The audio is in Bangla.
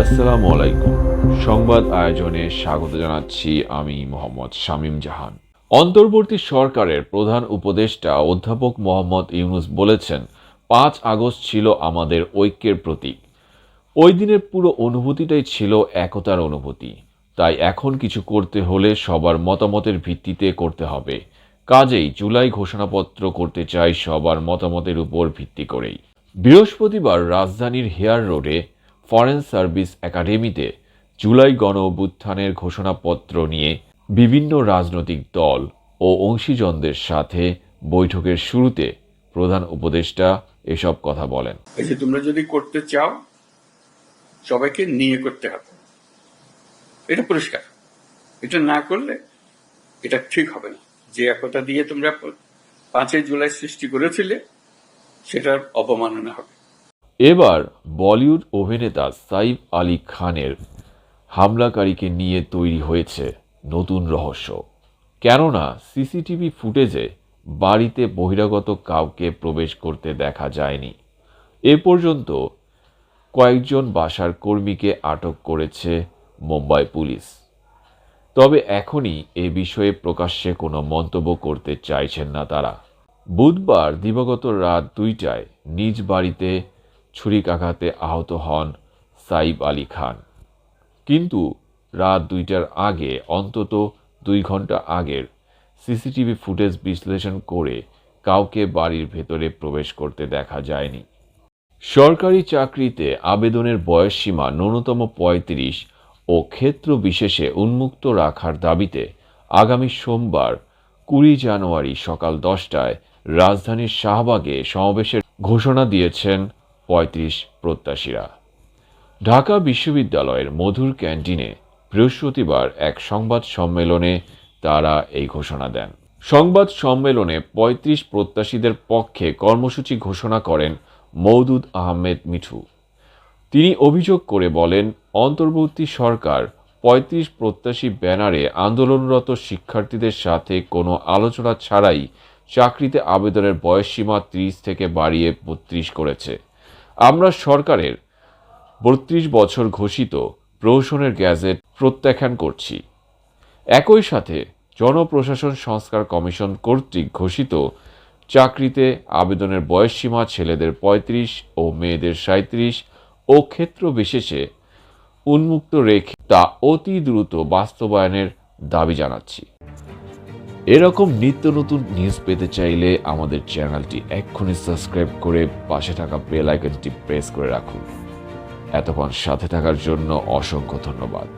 আসসালামু আলাইকুম সংবাদ আয়োজনে স্বাগত জানাচ্ছি আমি মোহাম্মদ শামীম জাহান। অন্তর্বর্তী সরকারের প্রধান উপদেষ্টা অধ্যাপক মোহাম্মদ ইউনুস বলেছেন, পাঁচ আগস্ট ছিল আমাদের ঐক্যের প্রতীক। ওই দিনের পুরো অনুভূতিটাই ছিল একতার অনুভূতি। তাই এখন কিছু করতে হলে সবার মতামতের ভিত্তিতে করতে হবে। কাজেই জুলাই ঘোষণাপত্র করতে চাই সবার মতামতের উপর ভিত্তি করেই। বৃহস্পতিবার রাজধানীর হেয়ার রোডে ফরেন সার্ভিস একাডেমিতে জুলাই গণ অভ্যুত্থানের ঘোষণাপত্র নিয়ে বিভিন্ন রাজনৈতিক দল ও অংশীজনদের সাথে বৈঠকের শুরুতে প্রধান উপদেষ্টা এসব কথা বলেন। এই যে তোমরা যদি করতে চাও, সবাইকে নিয়ে করতে হবে। এটা পরিষ্কার। এটা না করলে এটা ঠিক হবে না। যে একতা দিয়ে তোমরা পাঁচই জুলাই সৃষ্টি করেছিলে, সেটার অপমাননা হবে। এবার বলিউড অভিনেতা সাইফ আলী খানের হামলাকারীকে নিয়ে তৈরি হয়েছে নতুন রহস্য। কেননা, সিসিটিভি ফুটেজে বাড়িতে বহিরাগত কাউকে প্রবেশ করতে দেখা যায়নি। এ পর্যন্ত কয়েকজন বাসার কর্মীকে আটক করেছে মুম্বাই পুলিশ। তবে এখনই এ বিষয়ে প্রকাশ্যে কোনো মন্তব্য করতে চাইছেন না তারা। বুধবার দিবাগত রাত দুইটায় নিজ বাড়িতে ছুরিকাঘাতে আহত হন সাইব আলী খান। কিন্তু রাত দুইটার আগে, অন্তত দুই ঘণ্টা আগের সিসিটিভি ফুটেজ বিশ্লেষণ করে কাউকে বাড়ির ভেতরে প্রবেশ করতে দেখা যায়নি। সরকারি চাকরিতে আবেদনের বয়সসীমা ন্যূনতম পঁয়ত্রিশ ও ক্ষেত্র বিশেষে উন্মুক্ত রাখার দাবিতে আগামী সোমবার কুড়ি জানুয়ারি সকাল দশটায় রাজধানীর শাহবাগে সমাবেশের ঘোষণা দিয়েছেন পঁয়ত্রিশ প্রত্যাশীরা। ঢাকা বিশ্ববিদ্যালয়ের মধুর ক্যান্টিনে বৃহস্পতিবার এক সংবাদ সম্মেলনে তারা এই ঘোষণা দেন। সংবাদ সম্মেলনে ৩৫ প্রত্যাশীদের পক্ষে কর্মসূচি ঘোষণা করেন মৌদুদ আহমেদ মিঠু। তিনি অভিযোগ করে বলেন অন্তর্বর্তী সরকার ৩৫ প্রত্যাশী ব্যানারে আন্দোলনরত শিক্ষার্থীদের সাথে কোনো আলোচনা ছাড়াই চাকরিতে আবেদনের বয়সসীমা ত্রিশ থেকে বাড়িয়ে বত্রিশ করেছে। আমরা সরকারের বত্রিশ বছর ঘোষিত প্রহসনের গ্যাজেট প্রত্যাখ্যান করছি। একই সাথে জনপ্রশাসন সংস্কার কমিশন কর্তৃক ঘোষিত চাকরিতে আবেদনের বয়সসীমা ছেলেদের ৩৫ ও মেয়েদের সাঁত্রিশ ও ক্ষেত্র বিশেষে উন্মুক্ত রেখে তা অতি দ্রুত বাস্তবায়নের দাবি জানাচ্ছি। এরকম নিত্য নতুন নিউজ পেতে চাইলে আমাদের চ্যানেলটি এক্ষুনি সাবস্ক্রাইব করে পাশে থাকা বেল আইকনটি প্রেস করে রাখুন। এতক্ষণ সাথে থাকার জন্য অসংখ্য ধন্যবাদ।